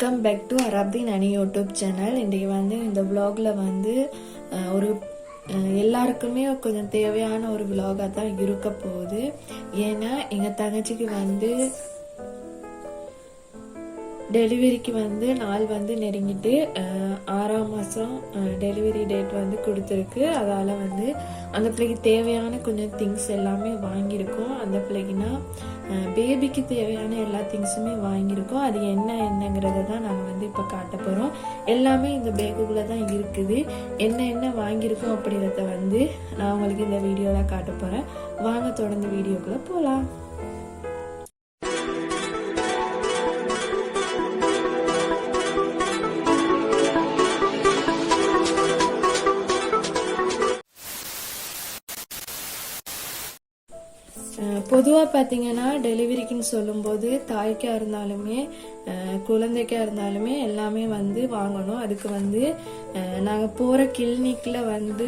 Welcome back to அரபின் அணி YouTube channel இன்றைக்கு வந்து இந்த விலாகில் வந்து அஹ், ஒரு அஹ், எல்லாருக்குமே கொஞ்சம் தேவையான ஒரு விலாகாக தான் இருக்க போகுது. ஏன்னா எங்கள் தங்கச்சிக்கு வந்து டெலிவரிக்கு வந்து நாள் வந்து நெருங்கிட்டு ஆறாம் மாதம் டெலிவரி டேட் வந்து கொடுத்துருக்கு. அதால் வந்து அந்த பிள்ளைக்கு தேவையான கொஞ்சம் திங்ஸ் எல்லாமே வாங்கியிருக்கோம். அந்த பிள்ளைக்குனா பேபிக்கு தேவையான எல்லா திங்ஸுமே வாங்கியிருக்கோம். அது என்ன என்னங்கிறத தான் நாங்கள் வந்து இப்போ காட்ட போகிறோம் எல்லாமே இந்த பேக்குக்குள்ளே தான் இருக்குது. என்ன என்ன வாங்கியிருக்கோம் அப்படிங்கிறத வந்து நான் உங்களுக்கு இந்த வீடியோவில் காட்ட போகிறேன் வாங்க தொடர்ந்து வீடியோக்குள்ளே போகலாம் பொதுவாக பார்த்தீங்கன்னா டெலிவரிக்குன்னு சொல்லும்போது தாய்க்காக இருந்தாலுமே குழந்தைக்காக இருந்தாலுமே எல்லாமே வந்து வாங்கணும். அதுக்கு வந்து நாங்கள் போகிற கிளினிக்கில் வந்து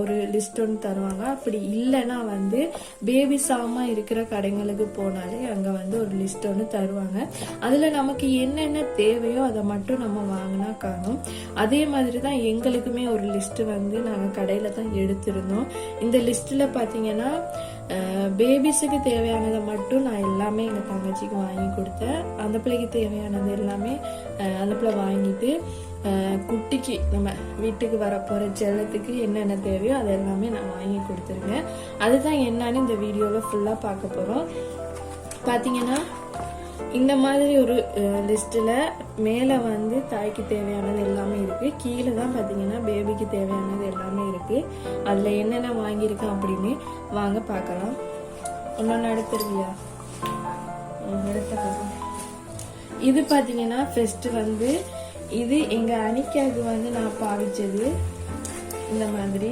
ஒரு லிஸ்ட் ஒன்று தருவாங்க. அப்படி இல்லைன்னா வந்து பேபி சாமான் இருக்கிற கடைங்களுக்கு போனாலே அங்கே வந்து ஒரு லிஸ்ட் ஒன்று தருவாங்க. அதில் நமக்கு என்னென்ன தேவையோ அதை மட்டும் நம்ம வாங்கினா காணும். அதே மாதிரி தான் எங்களுக்குமே ஒரு லிஸ்ட்டு வந்து நாங்கள் கடையில் தான் எடுத்திருந்தோம். இந்த லிஸ்ட்டில் பார்த்தீங்கன்னா பேபிஸுக்கு தேவையானதை மட்டும் நான் எல்லாமே எங்கள் தங்கச்சிக்கு வாங்கி கொடுத்தேன். அந்த பிள்ளைக்கு தேவையானது எல்லாமே அந்த பிள்ளை வாங்கிட்டு குட்டிக்கு நம்ம வீட்டுக்கு வரப்போகிற செல்லத்துக்கு என்னென்ன தேவையோ அது எல்லாமே நான் வாங்கி கொடுத்துருக்கேன் அதுதான் என்னன்னு இந்த வீடியோவில் ஃபுல்லாக பார்க்க போகிறோம் பார்த்தீங்கன்னா இந்த மாதிரி ஒரு லிஸ்ட்டில் மேலே வந்து தாய்க்கு தேவையானது எல்லாமே இருக்குது கீழே தான் பார்த்தீங்கன்னா பேபிக்கு தேவையானது எல்லாமே இருக்குது அதில் என்னென்ன வாங்கியிருக்கேன் அப்படின்னு வாங்க பார்க்கலாம். ஒன்று எடுத்துருவியா எடுத்துக்கலாம் இது பார்த்தீங்கன்னா ஃபெஸ்ட் வந்து இது எங்கள் அணிக்காக வந்து நான் பாவிச்சது. இந்த மாதிரி.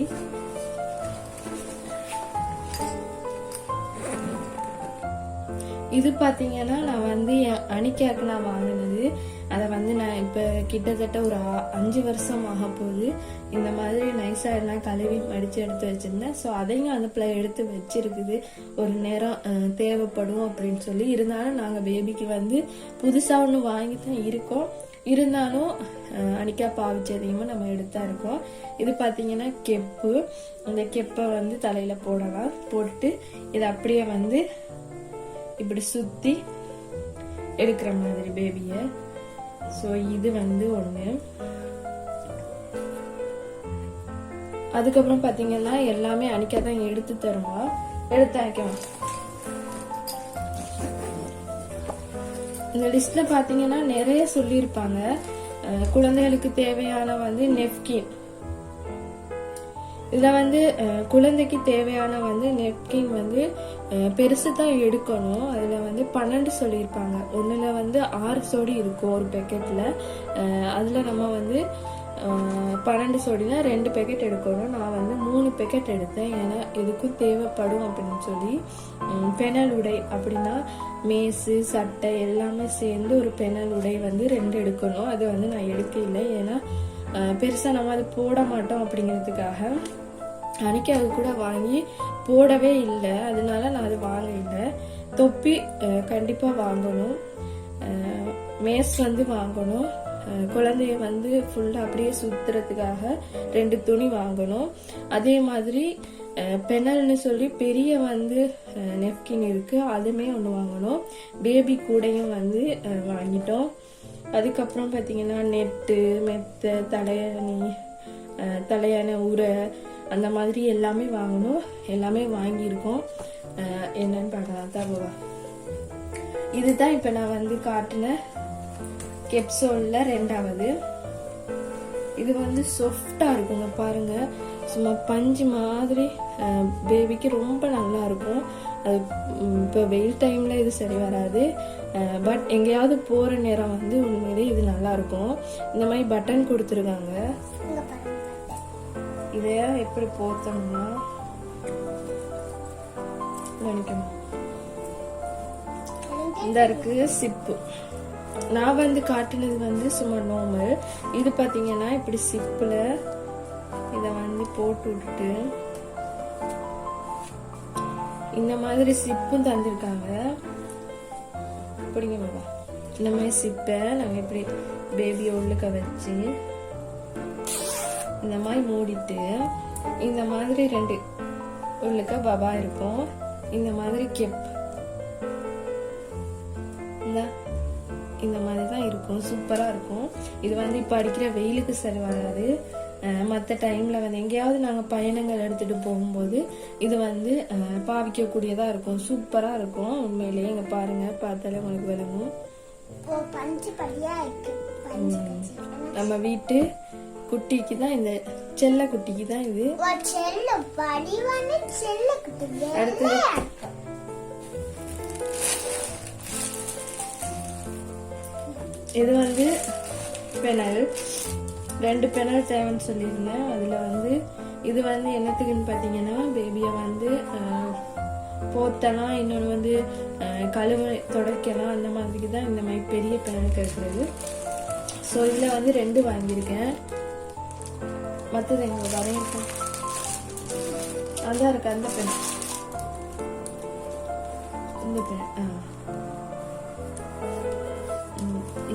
இது பார்த்தீங்கன்னா நான் வந்து என் அணிக்காக நான் வாங்கினது. அதை வந்து நான் இப்போ கிட்டத்தட்ட ஒரு அஞ்சு வருஷம் ஆக போகுது. இந்த மாதிரி நைஸாக எல்லாம் கழுவி மடித்து எடுத்து வச்சிருந்தேன். ஸோ அதையும் அந்த பிள்ளை எடுத்து வச்சிருக்குது. ஒரு நேரம் தேவைப்படும் அப்படின்னு சொல்லி. இருந்தாலும் நாங்கள் பேபிக்கு வந்து புதுசாக ஒன்று வாங்கி தான் இருக்கோம். இருந்தாலும் அஹ், அனிக்கா பாவிச்சதையும் நம்ம எடுத்தா இருக்கோம். இது பார்த்தீங்கன்னா கெப்பு. இந்த கெப்பை வந்து தலையில் போடலாம். போட்டுட்டு இதை அப்படியே வந்து இப்படி சுத்தி எடுக்கிற மாதிரி பேபிய ஸோ இது வந்து ஒண்ணு. அதுக்கப்புறம் பார்த்தீங்கன்னா எல்லாமே அன்னைக்கா தான் எடுத்து தருவா. எடுத்து வைக்கலாம். இந்த லிஸ்ட்ல பாத்தீங்கன்னா நிறைய சொல்லியிருப்பாங்க. அஹ், குழந்தைகளுக்கு தேவையான வந்து நெப்கின் இதுல வந்து குழந்தைக்கு தேவையான வந்து நெப்கின் வந்து பெருசு தான் எடுக்கணும். அதுல வந்து பன்னெண்டு சொல்லியிருப்பாங்க. ஒண்ணுல வந்து ஆறு சோடி இருக்கும் ஒரு பேக்கெட்ல அதுல நம்ம வந்து பன்னெண்டு சோடினா ரெண்டு பேக்கெட் எடுக்கணும். நான் வந்து மூணு பேக்கெட் எடுத்தேன். ஏன்னா எதுக்கும் தேவைப்படும் அப்படின்னு சொல்லி பெனல் உடை அப்படின்னா மேசு சட்டை எல்லாமே சேர்ந்து ஒரு பெனல் உடை வந்து ரெண்டு எடுக்கணும். அது வந்து நான் எடுக்கல. ஏன்னா பெருசாக நம்ம அது போட மாட்டோம் அப்படிங்கிறதுக்காக. அன்னைக்கு அது கூட வாங்கி போடவே இல்லை. அதனால நான் அது வாங்க இல்லை தொப்பி கண்டிப்பாக வாங்கணும். மேஸ் வந்து வாங்கணும். குழந்தைய வந்து ஃபுல்லாக அப்படியே சுத்துறதுக்காக ரெண்டு துணி வாங்கணும். அதே மாதிரி பெனல்னு சொல்லி பெரிய வந்து நெப்கின் இருக்கு. அதுமே ஒன்று வாங்கணும். பேபி கூடையும் வந்து வாங்கிட்டோம். அதுக்கப்புறம் பார்த்தீங்கன்னா நெட்டு மெத்த தலையணி தலையான உரை அந்த மாதிரி எல்லாமே வாங்கணும். எல்லாமே வாங்கியிருக்கோம். என்னன்னு பார்க்கலாம். தான் இதுதான் இப்போ நான் வந்து காட்டின கெப்சோல்ல ரெண்டாவது. இது வந்து சாஃப்டா இருக்குங்க பாருங்க. சும்மா பஞ்சு மாதிரி பேபிக்கு ரொம்ப நல்லா இருக்கும். அது இப்போ வெயில் டைம்ல இது சரி வராது. பட் எங்கேயாவது போகிற நேரம் வந்து உண்மையிலே இது நல்லா இருக்கும். இந்த மாதிரி பட்டன் கொடுத்துருக்காங்க. இதைய எப்படி போத்தோம்னா நினைக்கணும். இந்த இருக்கு சிப்பு நான் வந்து காட்டினது வந்து சும்மா நார்மல் இது பாத்தீங்கன்னா இப்படி சிப்பில் இத வந்து போட்டு விட்டுட்டு இந்த மாதிரி சிப்பும் தந்திருக்காங்க. பிடிங்க பாபா. இந்த மாதிரி சிப்பை நாங்கள் இப்படி பேபி உள்ளுக்க வச்சு இந்த மாதிரி மூடிட்டு இந்த மாதிரி ரெண்டு உள்ளுக்க பபா இருக்கும். இந்த மாதிரி கெப் இந்த மாதிரி தான் இருக்கும். சூப்பராக இருக்கும். இது வந்து இப்போ அடிக்கிற வெயிலுக்கு சரி வராது. மற்ற டைமில் வந்து எங்கேயாவது நாங்கள் பயணங்கள் எடுத்துகிட்டு போகும்போது இது வந்து பாவிக்கக்கூடியதாக இருக்கும். சூப்பராக இருக்கும். உண்மையிலேயே இங்கே பாருங்கள் பார்த்தாலே உங்களுக்கு விளங்கும். நம்ம வீட்டு குட்டிக்கு தான் இந்த செல்ல குட்டிக்கு தான் இது. அடுத்தது. இது வந்து பெனல் ரெண்டு பெனல் தேவைன்னு சொல்லியிருந்தேன். அதில் வந்து இது வந்து என்னத்துக்குன்னு பார்த்தீங்கன்னா பேபியை வந்து போத்தலாம் இன்னொன்று வந்து கழுவு துடைக்கலாம் அந்த மாதிரிக்கு தான் இந்த மாதிரி பெரிய பெனல் கிடைக்கிறது ஸோ இதில் வந்து ரெண்டு வாங்கியிருக்கேன். மற்றது எங்களை வரையிருக்கேன் அதான் இருக்கு அந்த பெண் இந்த பெண் ஆ.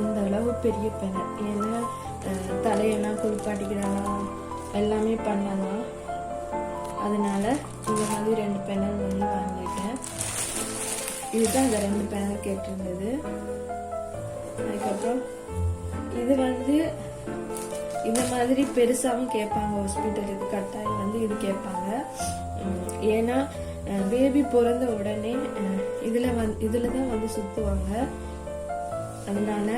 இந்த அளவு பெரிய பெனை ஏன்னா தலையெல்லாம் குளிப்பாட்டிக்கிடலாம் எல்லாமே பண்ணலாம். அதனால இந்த மாதிரி ரெண்டு பெனல் வந்து வாங்கிட்டேன் இதுதான் இந்த ரெண்டு பெனல் கேட்டிருந்தது. அதுக்கப்புறம் இது வந்து இந்த மாதிரி பெருசாகவும் கேட்பாங்க ஹாஸ்பிட்டலுக்கு கட்டாயம் வந்து இது கேட்பாங்க. ஏன்னா பேபி பிறந்த உடனே இதில் வந் வந்து தான் வந்து சுற்றுவாங்க அதனால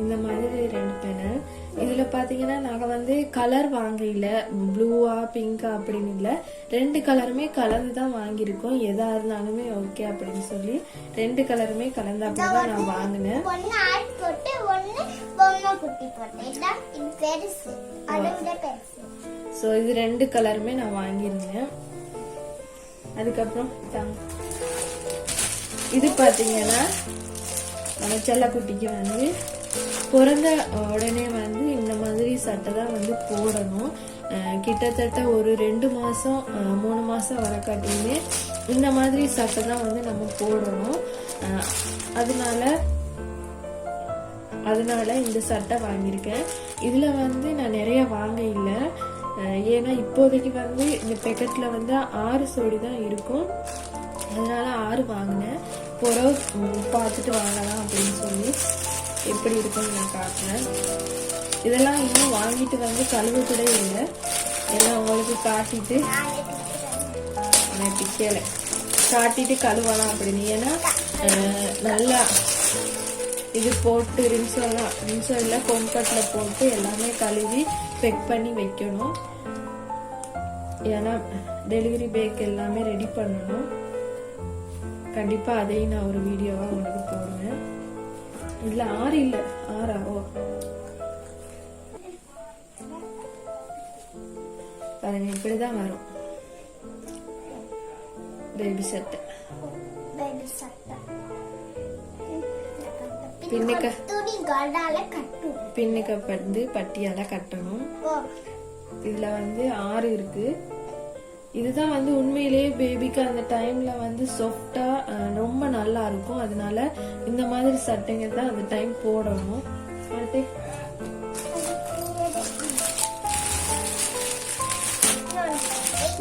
இந்த மாதிரி ரெண்டு பேனல் இதுல பாத்தீங்கன்னா நாங்க வந்து கலர் வாங்கல. ப்ளூவா பிங்கா அப்படின்னு இல்ல. ரெண்டு கலருமே கலந்து தான் வாங்கியிருக்கோம். எதா இருந்தாலுமே ஓகே அப்படின்னு சொல்லி ரெண்டு கலருமே கலந்து அப்படிதான் நான் வாங்கினேன். ஸோ இது ரெண்டு கலருமே நான் வாங்கியிருந்தேன். அதுக்கப்புறம் இது பார்த்தீங்கன்னா நம்ம செல்லக்குட்டிக்கு வந்து பிறந்த உடனே வந்து இந்த மாதிரி சட்டை தான் வந்து போடணும். அஹ் கிட்டத்தட்ட ஒரு ரெண்டு மாதம் மூணு மாதம் வரக்காட்டியுமே இந்த மாதிரி சட்டை தான் வந்து நம்ம போடணும். அதனால அதனால இந்த சட்டை வாங்கியிருக்கேன். இதுல வந்து நான் நிறைய வாங்க இல்லை அஹ் ஏன்னா இப்போதைக்கு வந்து இந்த பெக்கெட்ல வந்து ஆறு சோடி தான் இருக்கும். அதனால ஆறு வாங்கினேன். போகிற பார்த்துட்டு வாங்கலாம் அப்படின்னு சொல்லி எப்படி இருக்குன்னு நான் காட்டுறேன் இதெல்லாம் இன்னும் வாங்கிட்டு வந்து கழுவு கூட இல்லை. எல்லாம் உங்களுக்கு காட்டிட்டு நான் பிக்கல காட்டிட்டு கழுவலாம் அப்படின்னு. ஏன்னா நல்லா இது போட்டு ரின்சோலாம் ரின்சோ இல்லை கொம்பட்டில் போட்டு எல்லாமே கழுவி பெக் பண்ணி வைக்கணும். ஏன்னா டெலிவரி பேக் எல்லாமே ரெடி பண்ணணும். கண்டிப்பா அதையும் நான் ஒரு வீடியோவா உங்களுக்கு போடுவேன் இல்ல ஆறு இல்ல. ஆறா ஓ. பாருங்க இப்படிதான் வரும். பேபி செட்டு பின்னுக்கு. பின்னுக்கு வந்து பட்டியால கட்டணும். இதுல வந்து ஆறு இருக்கு. இதுதான் வந்து உண்மையிலேயே பேபிக்கு அந்த டைம்ல வந்து சாஃப்டா ரொம்ப நல்லா இருக்கும். அதனால இந்த மாதிரி சட்டைங்க தான் அந்த டைம் போடணும். அடுத்து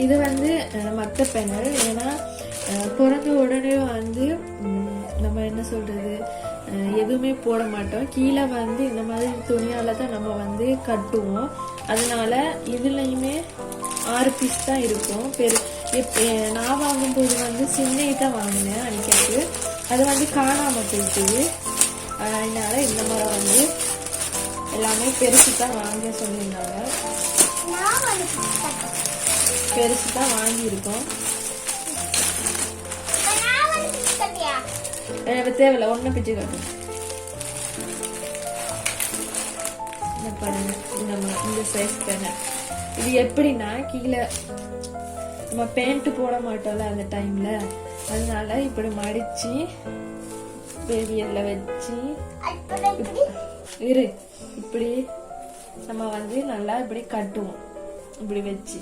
இது வந்து மத்த பெனல் ஏன்னா பிறந்த உடனே வந்து நம்ம என்ன சொல்றது? எதுவுமே போட மாட்டோம். கீழே வந்து இந்த மாதிரி துணியால தான் நம்ம வந்து கட்டுவோம். அதனால இதுலயுமே ஆறு பீஸ் தான் இருக்கும். பெரு எப்- நான் வாங்கும்போது வந்து சின்ன தான் வாங்கினேன் அன்னைக்கு. அது வந்து காணாமல் போயிட்டுது அஹ், அதனால இந்த மாதிரி வந்து எல்லாமே பெருசு தான் வாங்க சொல்லியிருந்தாங்க. பெருசு தான் வாங்கியிருக்கோம். எனக்கு தேவையில்ல. ஒன்றும் பிச்சு காட்டும் இந்த பாருங்க. இந்த இந்த சைஸ் தானே. இது எப்படின்னா கீழே நம்ம பேண்ட் போட மாட்டோம்ல அந்த டைம்ல அதனால இப்படி மடிச்சு பேபியல்ல வச்சு இரு. இப்படி நம்ம வந்து நல்லா இப்படி கட்டுவோம். இப்படி வச்சு.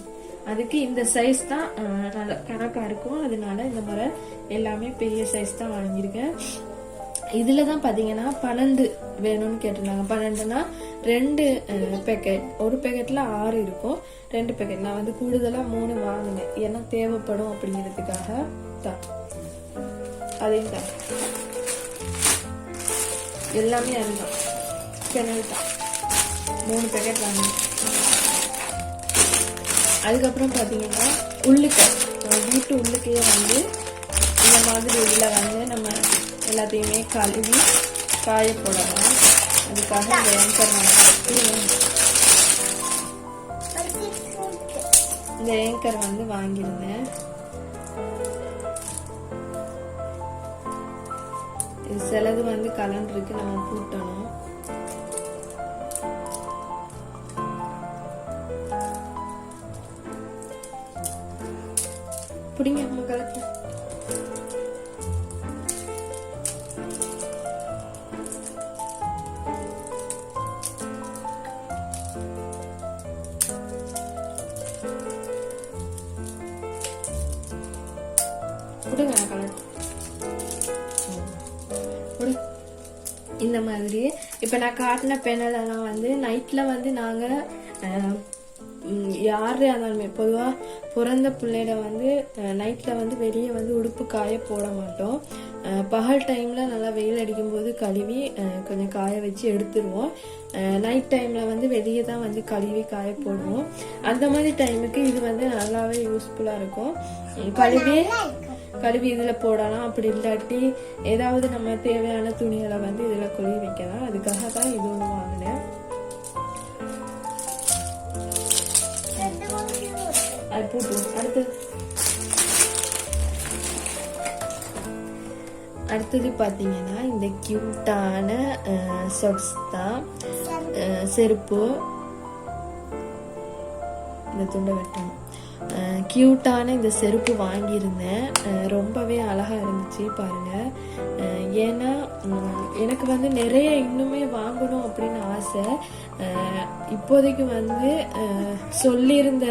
அதுக்கு இந்த சைஸ் தான் நல்லா நல்ல இருக்கும். அதனால இந்த முறை எல்லாமே பெரிய சைஸ் தான் வாங்கியிருக்கேன். இதில் தான் பார்த்தீங்கன்னா பன்னெண்டு வேணும்னு கேட்டிருந்தாங்க. பன்னெண்டுனா ரெண்டு பேக்கெட் ஒரு பேக்கெட்டில் ஆறு இருக்கும். ரெண்டு பேக்கெட் நான் வந்து கூடுதலாக மூணு வாங்கினேன். ஏன்னா தேவைப்படும் அப்படிங்கிறதுக்காக தான். அதையும் தான். எல்லாமே அதுதான். பெனல் தான். மூணு பேக்கெட் வாங்கினேன். அதுக்கப்புறம் பார்த்தீங்கன்னா உள்ளுக்கை. வீட்டு உள்ளுக்கையே வந்து இந்த மாதிரி இதில் வந்து நம்ம எல்லாத்தையுமே கழுவி காய போடலாம் அதுக்காக இந்த ஏங்கர் இந்த ஏங்கர் வந்து வாங்கியிருந்தேன் இது சிலது வந்து கலன் நம்ம பூட்டணும். இந்த மாதிரி. இப்போ நான் காட்டின பெனலெல்லாம் வந்து நைட்டில் வந்து நாங்கள் யார் இருந்தாலுமே பொதுவாக பிறந்த பிள்ளையில வந்து நைட்டில் வந்து வெளியே வந்து உடுப்பு காய போட மாட்டோம். பகல் டைமில் நல்லா வெயில் அடிக்கும்போது கழுவி கொஞ்சம் காய வச்சு எடுத்துருவோம். நைட் டைமில் வந்து வெளியே தான் வந்து கழுவி காய போடுவோம். அந்த மாதிரி டைமுக்கு இது வந்து நல்லாவே யூஸ்ஃபுல்லாக இருக்கும். கழுவி கழுவி இதில் போடலாம். அப்படி இல்லாட்டி ஏதாவது நம்ம தேவையான துணிகளை வந்து இதில் கொழி வைக்கலாம். அதுக்காக தான் இது ஒன்று வாங்கினேன். அது போட்டு அடுத்து அடுத்தது பார்த்தீங்கன்னா இந்த கியூட்டான சொக்ஸ் தான். செருப்பு. இந்த துண்டை வெட்டணும். க்யூட்டான இந்த செருப்பு வாங்கியிருந்தேன். ரொம்பவே அழகாக இருந்துச்சு பாருங்கள் ஏன்னா எனக்கு வந்து நிறைய இன்னுமே வாங்கணும் அப்படின்னு ஆசை. இப்போதைக்கு வந்து சொல்லியிருந்த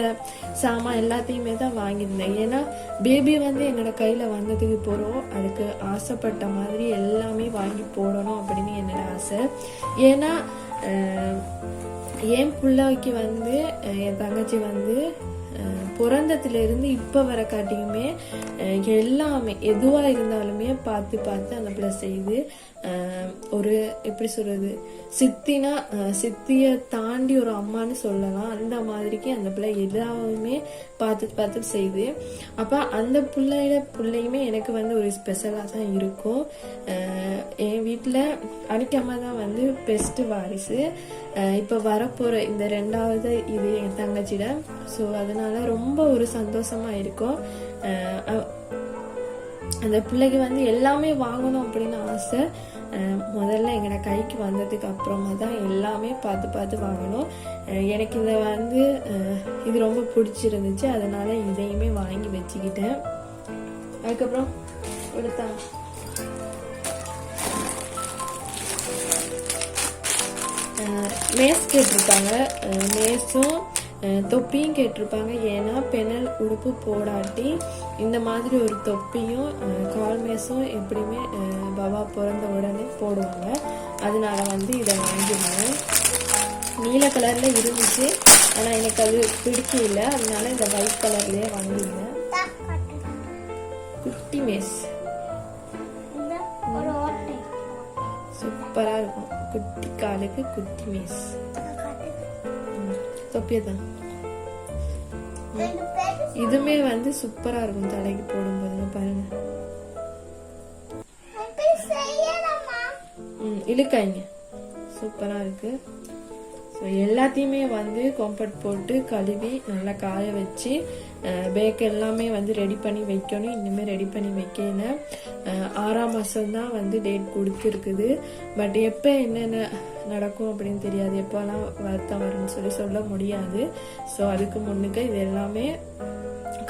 சாமான் எல்லாத்தையுமே தான் வாங்கியிருந்தேன். ஏன்னா பேபி வந்து என்னோட கையில் வந்ததுக்கு போகிறோம் அதுக்கு ஆசைப்பட்ட மாதிரி எல்லாமே வாங்கி போடணும் அப்படின்னு என்னோட ஆசை. ஏன்னா என் பிள்ளைக்கு வந்து என் தங்கச்சி வந்து பிறந்ததுலேருந்து இருந்து இப்போ வர காட்டியுமே அஹ், எல்லாமே எதுவாக இருந்தாலுமே பார்த்து பார்த்து அந்த பிள்ளை செய்து அஹ், ஒரு எப்படி சொல்றது சித்தினா சித்தியை தாண்டி ஒரு அம்மான்னு சொல்லலாம். அந்த மாதிரிக்கு அந்த பிள்ளை எல்லாமே பார்த்து பார்த்து செய்யுது. அப்போ அந்த பிள்ளையோட பிள்ளையுமே எனக்கு வந்து ஒரு ஸ்பெஷலாக தான் இருக்கும். அஹ், என் வீட்டில் அடிக்காம தான் வந்து பெஸ்ட்டு வாரிசு. இப்போ வரப்போகிற இந்த ரெண்டாவது இது என் தங்கச்சிட. ஸோ அதனால ரொம்ப ஒரு சந்தோஷமா இருக்கும். அஹ், அந்த பிள்ளைக்கு வந்து எல்லாமே வாங்கணும் அப்படின்னு ஆசை. முதல்ல எங்களோட கைக்கு வந்ததுக்கு அப்புறமா தான் எல்லாமே பார்த்து பார்த்து வாங்கினோம் எனக்கு இதை வந்து இது ரொம்ப பிடிச்சிருந்துச்சு. அதனால இதையுமே வாங்கி வச்சுக்கிட்டேன். அதுக்கப்புறம் கொடுத்தா. மேஸ் கேட்டிருக்காங்க. மேஸும் தொப்பியும் கேட்டிருப்பாங்க. ஏன்னா பெனல் உடுப்பு போடாட்டி இந்த மாதிரி ஒரு தொப்பியும் அஹ் கால் மேஸும் எப்படியுமே பாபா பிறந்த உடனே போடுவாங்க. அதனால வந்து இதை வாங்கிருந்தேன் நீல கலர்ல இருந்துச்சு. ஆனா எனக்கு அது பிடிக்கல. அதனால இந்த ஒயிட் கலர்லயே காட்டுறேன். குட்டி மேஸ். இந்த ஒரு ஓட்டை. சூப்பரா இருக்கும். குட்டி காலுக்கு குட்டி மேஸ். நான் காட்டுறேன். தொப்பியை தான் ரெண்டு பேரு இதுமே வந்து சூப்பரா இருக்கும் தலைக்கு போடும்போது பாருங்க. இழுக்காய்ங்க சூப்பரா இருக்கு. எல்லாத்தையுமே வந்து கம்ஃபர்ட் போட்டு கழுவி நல்லா காய வச்சு பேக் எல்லாமே வந்து ரெடி பண்ணி வைக்கணும். இன்னுமே ரெடி பண்ணி வைக்கல. ஆறாம் மாதம் தான் வந்து டேட் கொடுத்துருக்குது. பட் எப்போ என்னென்ன நடக்கும் அப்படின்னு தெரியாது. எப்போல்லாம் வருத்தம் வரும்னு சொல்லி சொல்ல முடியாது. ஸோ அதுக்கு முன்னுக்கு இது எல்லாமே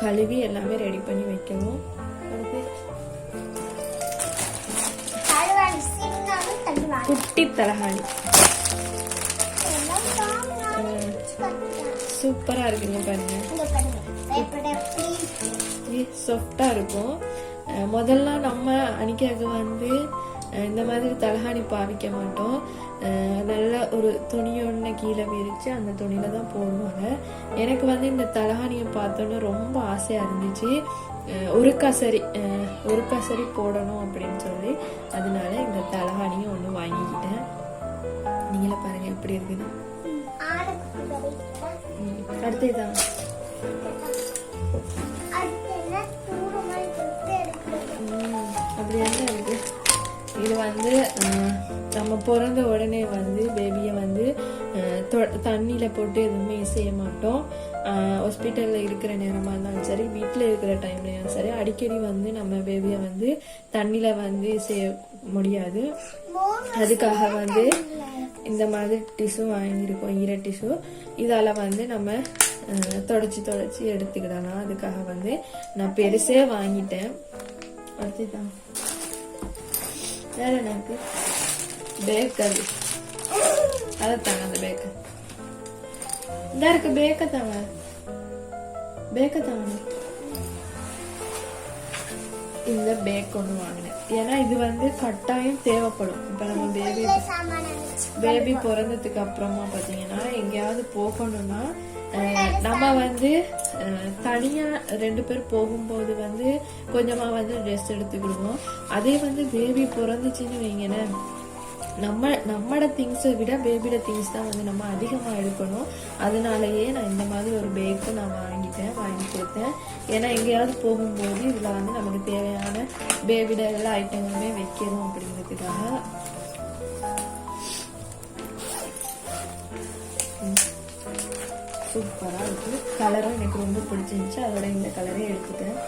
கழுவி எல்லாமே ரெடி பண்ணி வைக்கணும். குட்டி தலகாணி. கட்டுறேன். சூப்பரா இருக்குங்க பாருங்க. இங்க பாருங்க எப்படி எப்படி சாஃப்டா இருக்கும் முதல்ல நம்ம அனிக்காக்கு வந்து இந்த மாதிரி தலகாணி பாவிக்க மாட்டோம். நல்ல ஒரு துணி ஒன்று கீழே விரித்து அந்த துணியில தான் போடுவாங்க. எனக்கு வந்து இந்த தலகாணியை பார்த்தோன்னே ரொம்ப ஆசையாக இருந்துச்சு. ஒரு கசரி ஒரு கசரி போடணும் அப்படின்னு சொல்லி. அதனால இந்த தலகாணியை ஒன்று வாங்கிக்கிட்டேன். நீங்களே பாருங்க எப்படி இருக்குது அடுத்து என்ன அப்படி என்ன இருக்கு இது வந்து நம்ம பிறந்த உடனே வந்து பேபியை வந்து தண்ணியில் தொ- போட்டு எதுவுமே செய்ய மாட்டோம். ஹாஸ்பிட்டலில் இருக்கிற நேரமாக இருந்தாலும் சரி வீட்டில் இருக்கிற டைம்லையும் சரி அடிக்கடி வந்து நம்ம பேபியை வந்து தண்ணியில் வந்து செய்ய முடியாது. அதுக்காக வந்து இந்த மாதிரி டிஷ்யூ வாங்கியிருக்கோம் ஈர டிஷ்யூ இதால் வந்து நம்ம தொடச்சி தொடச்சி எடுத்துக்கிடலாம். அதுக்காக வந்து நான் பெருசே வாங்கிட்டேன். அடுத்துதான் வேற எனக்கு பேக்கர் அதைத்தாங்க அதை தாங்க அந்த பேக்கர் இந்த இருக்கு பேக்க தாங்க. தாங்க. இந்த பேக் ஒன்று வாங்கினேன். ஏன்னா இது வந்து கட்டாயம் தேவைப்படும். இப்போ நம்ம பேபி பேபி பிறந்ததுக்கு அப்புறமா பாத்தீங்கன்னா எங்கேயாவது போகணும்னா நம்ம வந்து அஹ், தனியா ரெண்டு பேர் போகும்போது வந்து கொஞ்சமா வந்து ட்ரெஸ் எடுத்துக்கிடுவோம். அதே வந்து பேபி பிறந்துச்சுன்னு வைங்களேன். நம்ம நம்மட திங்ஸை விட பேபியோட திங்ஸ் தான் வந்து நம்ம அதிகமாக எடுக்கணும். அதனாலயே நான் இந்த மாதிரி ஒரு பேக்கு நான் வாங்கிட்டேன் வாங்கி கொடுத்தேன். ஏன்னா எங்கேயாவது போகும்போது இதில் வந்து நமக்கு தேவையான பேபியோட எல்லா ஐட்டங்களுமே வைக்கணும் அப்படிங்கிறதுக்காக. சூப்பராக இருக்கு. கலரும் எனக்கு ரொம்ப பிடிச்சிருந்துச்சு. அதோட இந்த கலரே எடுத்துட்டேன்.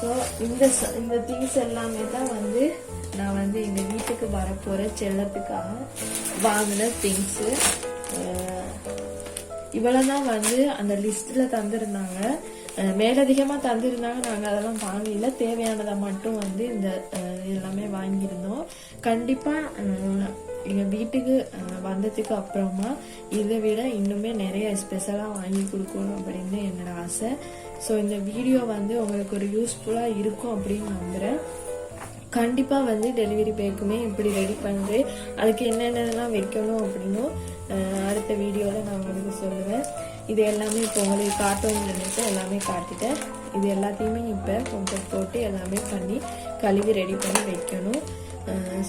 ஸோ இந்த இந்த திங்ஸ் எல்லாமே தான் வந்து நான் வந்து இந்த வீட்டுக்கு வரப்போகிற செல்லத்துக்காக வாங்கின திங்ஸு இவ்வளவுதான் வந்து அந்த லிஸ்ட்டில் தந்திருந்தாங்க. மேலதிகமாக தந்திருந்தாங்க. நாங்கள் அதெல்லாம் வாங்கல. தேவையானதை மட்டும் வந்து இந்த எல்லாமே வாங்கியிருந்தோம். கண்டிப்பாக எங்கள் வீட்டுக்கு வந்ததுக்கு அப்புறமா இதை விட இன்னுமே நிறைய ஸ்பெஷலாக வாங்கி கொடுக்கணும் அப்படின்னு என்னோட ஆசை. ஸோ இந்த வீடியோ வந்து உங்களுக்கு ஒரு யூஸ்ஃபுல்லாக இருக்கும் அப்படின்னு நம்புகிறேன் கண்டிப்பாக வந்து டெலிவரி பேக்குமே இப்படி ரெடி பண்ணுறது அதுக்கு என்னென்னலாம் வைக்கணும் அப்படின்னும் அடுத்த வீடியோவில் நான் உங்களுக்கு சொல்லுவேன். இது எல்லாமே இப்போ உங்களுக்கு காட்டணுன்னு நினைச்சு எல்லாமே காட்டிட்டேன். இது எல்லாத்தையுமே இப்போ கொஞ்சம் போட்டு எல்லாமே பண்ணி கழுவி ரெடி பண்ணி வைக்கணும்.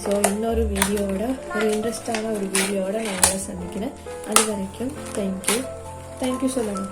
ஸோ இன்னொரு வீடியோவோட ஒரு இன்ட்ரெஸ்டான ஒரு வீடியோவோட நான் உங்களை சந்திக்கிறேன். அது வரைக்கும் தேங்க்யூ தேங்க்யூ சொல்லுங்கள்